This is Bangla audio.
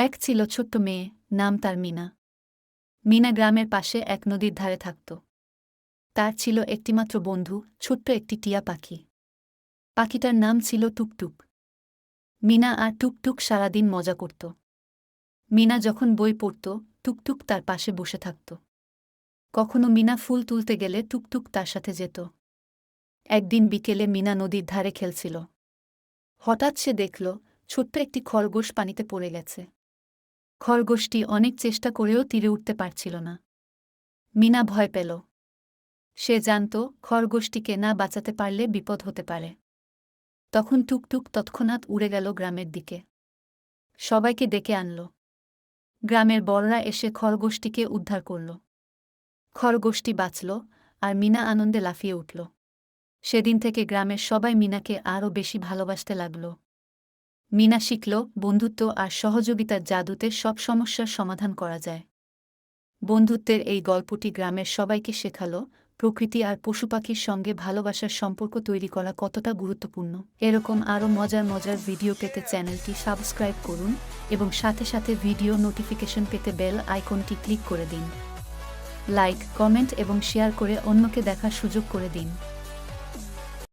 এক ছিল ছোট্ট মেয়ে, নাম তার মিনা। মিনা গ্রামের পাশে এক নদীর ধারে থাকত। তার ছিল একটিমাত্র বন্ধু, ছোট্ট একটি টিয়া পাখি। পাখিটার নাম ছিল টুকটুক। মিনা আর টুকটুক সারাদিন মজা করত। মিনা যখন বই পড়ত, টুকটুক তার পাশে বসে থাকত। কখনো মিনা ফুল তুলতে গেলে টুকটুক তার সাথে যেত। একদিন বিকেলে মিনা নদীর ধারে খেলছিল। হঠাৎ সে দেখল, ছোট্ট একটি খরগোশ পানিতে পড়ে গেছে। খরগোশটি অনেক চেষ্টা করেও তীরে উঠতে পারছিল না। মিনা ভয় পেল। সে জানত খরগোশটিকে না বাঁচাতে পারলে বিপদ হতে পারে। তখন টুকটুক তৎক্ষণাৎ উড়ে গেল গ্রামের দিকে। সবাইকে ডেকে আনল। গ্রামের বড়রা এসে খরগোশটিকে উদ্ধার করল। খরগোশটি বাঁচল আর মিনা আনন্দে লাফিয়ে উঠল। সেদিন থেকে গ্রামের সবাই মিনাকে আরও বেশি ভালোবাসতে লাগল। মিনা শিখল বন্ধুত্ব আর সহযোগিতার জাদুতে সব সমস্যার সমাধান করা যায়। বন্ধুত্বের এই গল্পটি গ্রামের সবাইকে শেখালো, প্রকৃতি আর পশু পাখির সঙ্গে ভালোবাসার সম্পর্ক তৈরি করা কতটা গুরুত্বপূর্ণ। এরকম আরও মজার মজার ভিডিও পেতে চ্যানেলটি সাবস্ক্রাইব করুন এবং সাথে সাথে ভিডিও নোটিফিকেশন পেতে বেল আইকনটি ক্লিক করে দিন। লাইক, কমেন্ট এবং শেয়ার করে অন্যকে দেখার সুযোগ করে দিন।